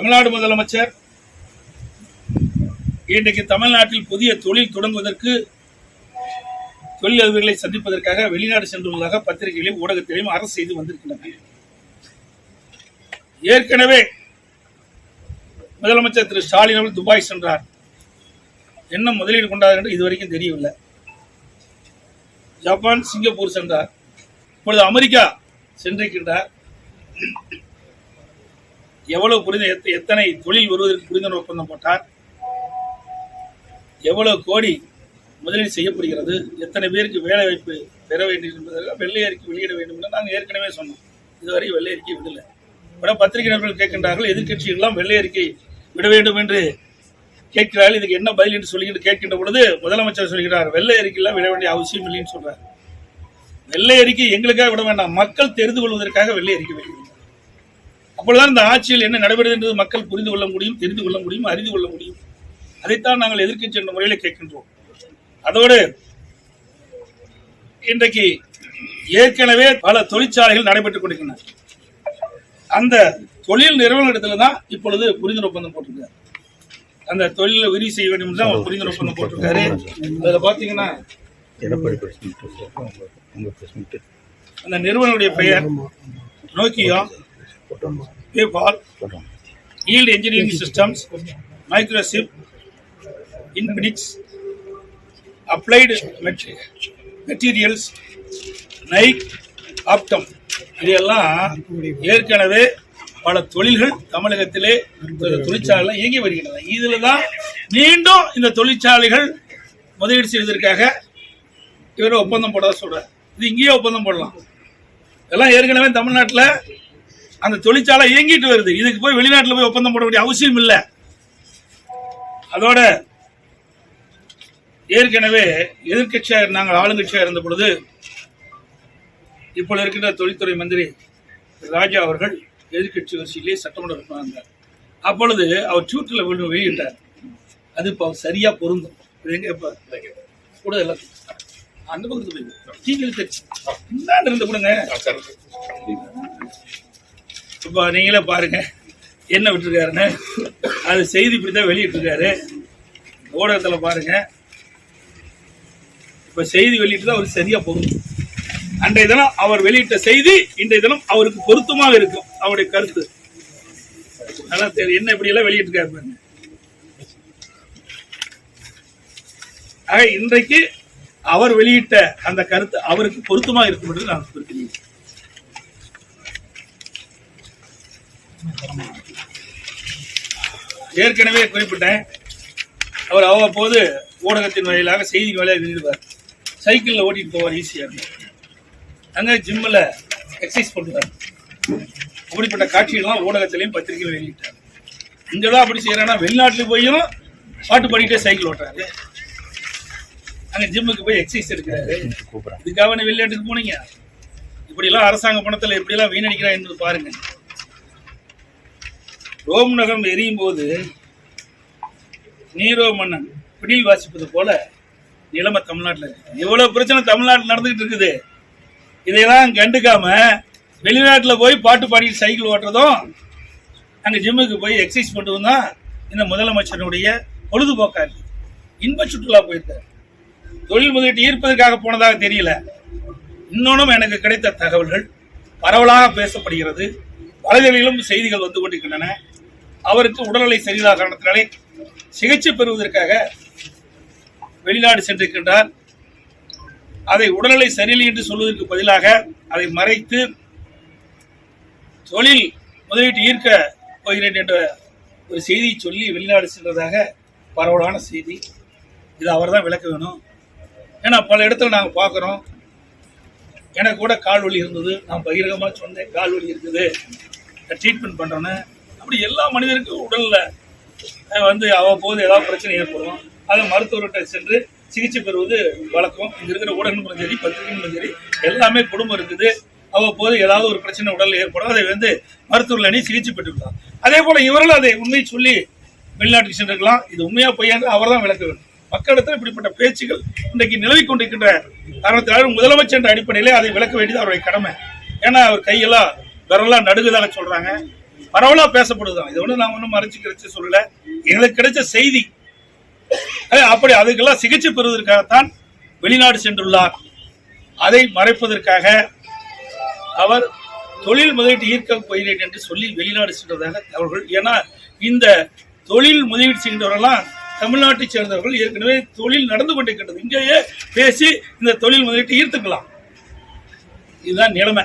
தமிழ்நாடு முதலமைச்சர் இன்றைக்கு தமிழ்நாட்டில் புதிய தொழில் தொடங்குவதற்கு தொழிலதிபர்களை சந்திப்பதற்காக வெளிநாடு சென்றுள்ளதாக பத்திரிகைகளையும் ஊடகத்திலையும் அரசு செய்து வந்திருக்கின்றன. ஏற்கனவே முதலமைச்சர் திரு ஸ்டாலின் அவர்கள் துபாய் சென்றார். என்ன முதலீடு கொண்டார் என்று இதுவரைக்கும் தெரியவில்லை. ஜப்பான் சிங்கப்பூர் சென்றார். இப்பொழுது அமெரிக்கா சென்றிருக்கின்றார். எவ்வளவு புரிந்த எத்தனை தொழில் வருவதற்கு புரிந்துணர்வு ஒப்பந்தம் போட்டார். எவ்வளவு கோடி முதலீடு செய்யப்படுகிறது எத்தனை பேருக்கு வேலை வாய்ப்பு பெற வேண்டும் என்பதற்காக வெள்ளை அறிக்கை வெளியிட வேண்டும் என்று நாங்கள் ஏற்கனவே சொன்னோம். இதுவரை வெள்ளை அறிக்கை விடலை. பல பத்திரிகை நபர்கள் கேட்கின்றார்கள் எதிர்கட்சிகள்லாம் வெள்ளை அறிக்கை விட வேண்டும் என்று கேட்கிறார்கள். இதுக்கு என்ன பதில் என்று சொல்லிக்கிட்டு கேட்கின்ற பொழுது முதலமைச்சர் சொல்கிறார் வெள்ளை அறிக்கையெல்லாம் விட வேண்டிய அவசியம் இல்லைன்னு சொல்றார். வெள்ளை அறிக்கை எங்களுக்காக விட வேண்டாம் மக்கள் தெரிந்து கொள்வதற்காக வெள்ளை அறிக்கை வெளியிடுகிறார் அப்பொழுதுதான் இந்த ஆட்சியில் என்ன நடைபெறுது என்பது மக்கள் புரிந்து கொள்ள முடியும் தெரிந்து கொள்ள முடியும் அறிந்து கொள்ள முடியும். அதைத்தான் நாங்கள் எதிர்க்கட்சி என்ற முறையில் கேட்கின்றோம். அதோடு இன்றைக்கு ஏற்கனவே பல தொழிற்சாலைகள் நடைபெற்றுக் கொண்டிருக்கின்றன. அந்த தொழில் நிறுவனத்துல தான் இப்பொழுது புரிந்துணர்வு ஒப்பந்தம் போட்டிருக்காரு. அந்த தொழிலை விரிவு செய்ய வேண்டும் என்று தான் அவர் புரிந்துணர்வு ஒப்பந்தம் போட்டிருக்காரு. அதில் பார்த்தீங்கன்னா அந்த நிறுவனுடைய பெயர் நோக்கியா? பேபால் சொல்றோம் yield engineering systems microchip Infinix applied materials Nike Optum இதெல்லாம் ஏற்கனவே பல தொழில்கள் தமிழகத்திலே தொழிற்சாலைகள் இயங்கி வருகின்றன. இதில் தான் மீண்டும் இந்த தொழிற்சாலைகள் முதலீடு செய்வதற்காக இவர் ஒப்பந்தம் போட சொல்கிறார் இது இங்கேயே ஒப்பந்தம் போடலாம். இதெல்லாம் ஏற்கனவே தமிழ்நாட்டில் அந்த தொழிற்சாலை இயங்கிட்டு வருது. இதுக்கு போய் வெளிநாட்டில் போய் ஒப்பந்தம் போட வேண்டிய அவசியம் இல்லை. அதோட ஏற்கனவே எதிர்க்கட்சியாக நாங்கள் ஆளுங்கட்சியாக இருந்த பொழுது இப்பொழுது இருக்கின்ற தொழில்துறை மந்திரி ராஜா அவர்கள் எதிர்க்கட்சி வரிசையிலே சட்டமன்ற இருந்தார். அப்பொழுது அவர் ட்விட்டரில் வெளி- வெளியிட்டார். அது இப்போ சரியா பொருந்தும். இது எங்க இப்ப கூட எல்லாம் அந்த பக்கத்து போய் டிவியில் தெரிச்சு இருந்து கொடுங்க. இப்போ நீங்களே பாருங்க. என்ன விட்டுருக்காருன்னு. அது செய்தி இப்படி தான் வெளியிட்டிருக்காரு. ஊடகத்தில் பாருங்க. இப்போ செய்தி வெளியிட்டு தான் அவருக்கு சரியா போகும் அன்றைய தினம் அவர் வெளியிட்ட செய்தி இன்றைய தினம் அவருக்கு பொருத்தமாக இருக்கும். அவருடைய கருத்து. நல்லா தெரியும். என்ன இப்படி எல்லாம் வெளியிட்டிருக்காரு பாருங்க. ஆக இன்றைக்கு அவர் வெளியிட்ட அந்த கருத்து அவருக்கு பொருத்தமாக இருக்கும் என்று நான் குறிப்பிடுகிறேன். ஏற்கனவே குறிப்பிட்டேன். அவர் அவ்வப்போது ஊடகத்தின் வாயிலாக செய்தி வாயிலாக வெளியிடுவார். சைக்கிளில் ஓட்டிட்டு போவார் ஈஸியாக இருக்கும் அங்கே ஜிம்மில் எக்ஸசைஸ் பண்ணுவார் அப்படிப்பட்ட காட்சிகள்லாம் ஊடகத்திலையும் பத்திரிகையிலும் வெளியிட்டார். இங்கே தான் அப்படி செய்யறானா வெளிநாட்டுல போயும் பாட்டு பாடிட்டே சைக்கிள் ஓட்டுறாரு. அங்கே ஜிம்முக்கு போய் எக்ஸசைஸ் எடுக்கிறாரு. இதுக்காக வெளிநாட்டுக்கு போனீங்க. இப்படிலாம் அரசாங்க பணத்தில் எப்படிலாம் வீணடிக்கிறா என்பது பாருங்க. ரோம் நகரம் எரியும் போது நீரோ மன்னன் பிடில் வாசிப்பது போல நிலைமை தமிழ்நாட்டில் இருக்கு. இவ்வளோ பிரச்சனை தமிழ்நாட்டில் நடந்துகிட்டு இருக்குது. இதையெல்லாம் கண்டுக்காம வெளிநாட்டில் போய் பாட்டு பாடிட்டு சைக்கிள் ஓட்டுறதும் அங்கே ஜிம்முக்கு போய் எக்ஸசைஸ் பண்ணுறதும் தான் இந்த முதலமைச்சருடைய பொழுதுபோக்கா இருக்குது இன்ப சுற்றுலா போயிருக்காரு. தொழில் முதலீட்டு ஈர்ப்பதற்காக போனதாக தெரியல. இன்னொன்றும் எனக்கு கிடைத்த தகவல்கள் பரவலாக பேசப்படுகிறது. வலைதளிலும் செய்திகள் வந்து கொண்டிருக்கின்றன. அவருக்கு உடல்நிலை சரியில்லாத காரணத்தினாலே சிகிச்சை பெறுவதற்காக வெளிநாடு சென்றிருக்கின்றார். அதை உடல்நிலை சரியில்லை என்று சொல்வதற்கு பதிலாக அதை மறைத்து தொழில் முதலீட்டு ஈர்க்க போகிறேன் என்ற ஒரு செய்தியை சொல்லி வெளிநாடு சென்றதாக பரவலான செய்தி. இது அவர் தான் விளக்க வேணும். ஏன்னா பல இடத்துல நாங்கள் பார்க்குறோம். எனக்கு கூட கால் வலி இருந்தது. நான் பகிரங்கமாக சொன்னேன். கால் வலி இருக்குது. ட்ரீட்மெண்ட் பண்ணுறேன்னு அப்படி எல்லா மனிதருக்கும் உடலில் வந்து அவ்வப்போது ஏதாவது பிரச்சனை ஏற்படும். அதை மருத்துவர்கிட்ட சென்று சிகிச்சை பெறுவது வழக்கம். இங்க இருக்கிற ஊடகங்களும் சரி பத்திரிகைகளும் சரி எல்லாமே குடும்பம் இருக்குது. அவ்வப்போது ஏதாவது ஒரு பிரச்சனை உடலில் ஏற்படும். அதை வந்து மருத்துவர்கள் அணி சிகிச்சை பெற்றுக்கலாம் அதே போல இவர்கள் அதை உண்மை சொல்லி வெளிநாட்டுக்கு சென்றிருக்கலாம். இது உண்மையா பொய்யான்னு அவர் தான் விளக்க வேண்டும். மக்களிடத்தில் இப்படிப்பட்ட பேச்சுகள் இன்றைக்கு நிலவி கொண்டிருக்கின்ற காரணத்தினால் முதலமைச்சர் என்ற அடிப்படையிலே அதை விளக்க வேண்டியது அவருடைய கடமை. ஏன்னா அவர் கையெல்லாம் விரலாம் நடுகுதாக சொல்றாங்க. பரவலா பேசப்படுதான் இது ஒண்ணு நான் ஒன்றும் மறைச்சு கிடைச்சு சொல்லல. எங்களுக்கு கிடைச்ச செய்தி. அப்படி அதுக்கெல்லாம் சிகிச்சை பெறுவதற்காகத்தான் வெளிநாடு சென்றுள்ளார். அதை மறைப்பதற்காக அவர் தொழில் முதலீட்டு ஈர்க்க போகிறேன் என்று சொல்லி வெளிநாடு சென்றதாக அவர்கள் ஏன்னா இந்த தொழில் முதலீடு செய்கின்றவரெல்லாம் தமிழ்நாட்டை சேர்ந்தவர்கள். ஏற்கனவே தொழில் நடந்து கொண்டிருக்கின்றது. இங்கேயே பேசி இந்த தொழில் முதலீட்டை ஈர்த்துக்கலாம். இதுதான் நிலைமை.